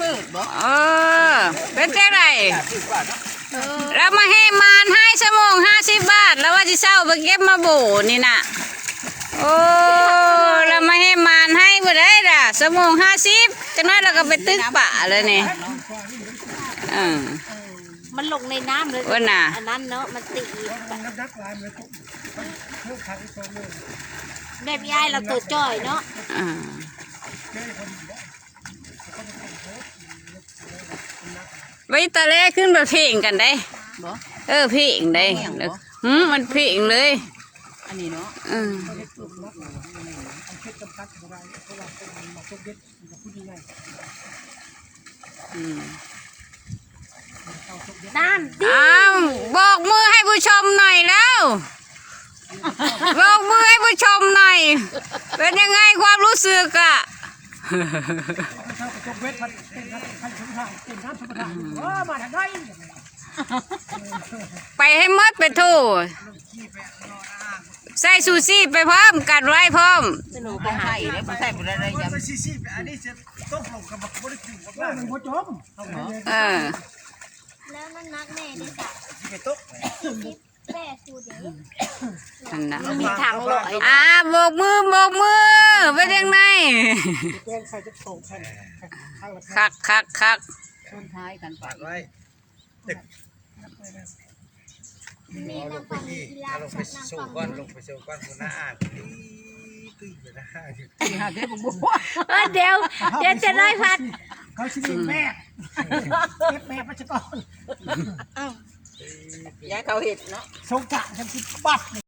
พืชบ่เออ เป็นจังไรพืชว่าเนาะเรามาให้มานให้ชั่วโมงห้าสิบบาท แล้วว่าจะเช่าไปเก็บมาโบนี่น่ะ โอ้เรามาให้มานให้บ่ได้ล่ะชั่วโมงห้าสิบจังนั้นเราก็ไปตึกป่าเลยนี่เออมันลงในน้ำเลยว่าน่ะอันนั้นเนาะมันตีแบบยายเราตัวจ้อยเนาะ อ่า ไว้ตะแรกขึ้นมาเพลงกันได้ บ่ เออเพลงได้หืมมันเพลงเลยอันนี้เนาะอืมอืมนั่นดิอ้าวบอกมือให้ผู้ชมหน่อยแล้ว บอกมือให้ผู้ชมหน่อย เป็นยังไงความรู้สึกอะ ไปให้หมดไปทูใส่ซูซี่ไปพร้อมกัดไว้พร้อมสนุกไปบ่หาใส่เด้บ่ใส่บ่ได้เลยยำซีซีอันนี้จะต้องลงกับบ่ได้กินกับมันบ่จมเออแล้วมันนักแม่ด้วยจ้ะสิไปตกคิดแม่คูเดี๋ยวนั่นนะมีทางลอยอ่าโบกมือโบกมือ เป็นยังไงแกงใส่จะตกแผ่นข้างละคักคักคักชนท้ายกันไปปากไว้มีนางฟังนี่กีฬาลงไปนางสู่ฟังก้อนลงไปสู่ก้อนคนหน้าอ่านตีตีไปนะที่หาเด้บ่บ่เออเดี๋ยวเดี๋ยวจะร้อยพันเขาสิแม่เก็บแม่พัชกรยายเขาเห็ดเนาะสงกะฉันสิบัดนี่